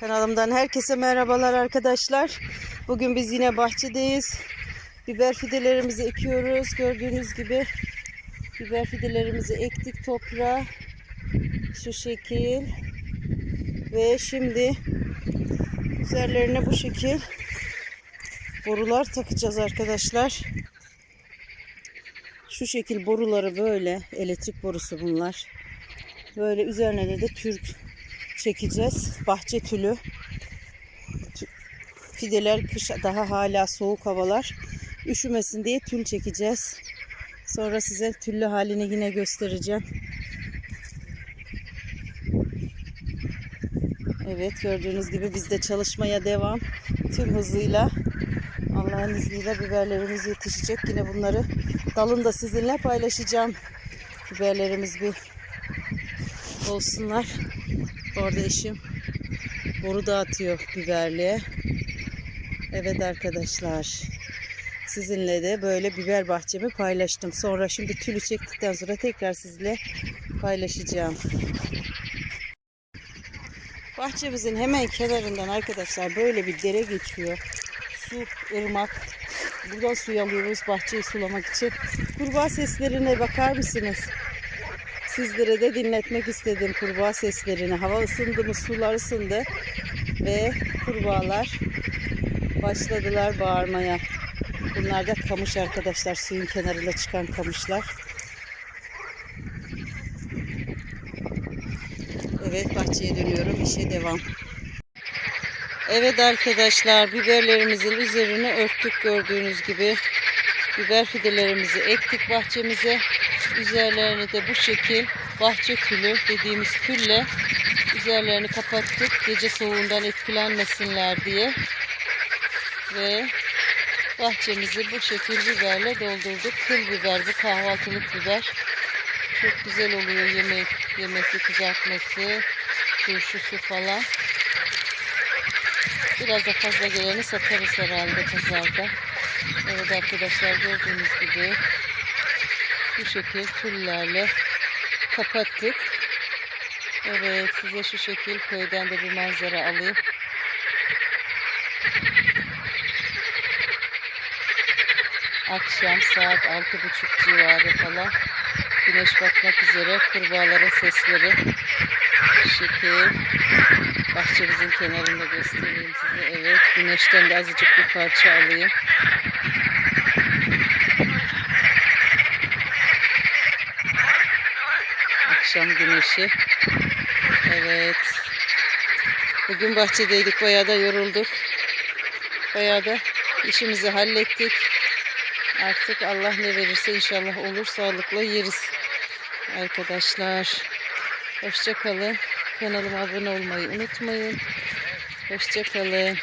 Kanalımdan herkese merhabalar arkadaşlar. Bugün biz yine bahçedeyiz. Biber fidelerimizi ekiyoruz. Gördüğünüz gibi biber fidelerimizi ektik toprağa. Şu şekil. Ve şimdi üzerlerine bu şekil borular takacağız arkadaşlar. Şu şekil boruları böyle elektrik borusu bunlar. Böyle üzerine de, de Türk çekeceğiz. Bahçe tülü. Tü- Fideler kış daha hala soğuk havalar. Üşümesin diye tül çekeceğiz. Sonra size tüllü halini yine göstereceğim. Evet gördüğünüz gibi biz de çalışmaya devam. Tüm hızıyla Allah'ın izniyle biberlerimiz yetişecek. Yine bunları dalında sizinle paylaşacağım. Biberlerimiz bir olsunlar. Orada eşim boru dağıtıyor biberliğe. Evet arkadaşlar. Sizinle de böyle biber bahçemi paylaştım. Sonra şimdi tülü çektikten sonra tekrar sizle paylaşacağım. Bahçemizin hemen kenarından arkadaşlar böyle bir dere geçiyor. Su, ırmak. Buradan suyu alıyoruz bahçeyi sulamak için. Kurbağa seslerine bakar mısınız? Sizlere de dinletmek istedim kurbağa seslerini. Hava ısındı mı sular ısındı ve kurbağalar başladılar bağırmaya. Bunlar da kamış arkadaşlar suyun kenarında çıkan kamışlar. Evet bahçeye dönüyorum işe devam. Evet arkadaşlar biberlerimizin üzerine örttük gördüğünüz gibi. Biber fidelerimizi ektik bahçemize. Üzerlerini de bu şekil bahçe külü dediğimiz külle üzerlerini kapattık. Gece soğuğundan etkilenmesinler diye. Ve bahçemizi bu şekil biberle doldurduk. Kıl biber bu kahvaltılık biber. Çok güzel oluyor yemek yemesi, kızartması, turşusu falan. Biraz da fazla geleni satarız herhalde pazarda. Evet arkadaşlar gördüğünüz gibi bu şekil tüllerle kapattık. Evet size şu şekil köyden de bir manzara alayım. Akşam saat altı buçuk civarı falan. Güneş batmak üzere kurbağaların sesleri. Şekil. Bahçemizin kenarında göstereyim size. Evet güneşten de azıcık bir parça alayım. Akşam güneşi. Evet. Bugün bahçedeydik. Bayağı da yorulduk. Bayağı da işimizi hallettik. Artık Allah ne verirse inşallah olur. Sağlıkla yeriz. Arkadaşlar. Hoşça kalın. Kanalıma abone olmayı unutmayın. Hoşça kalın.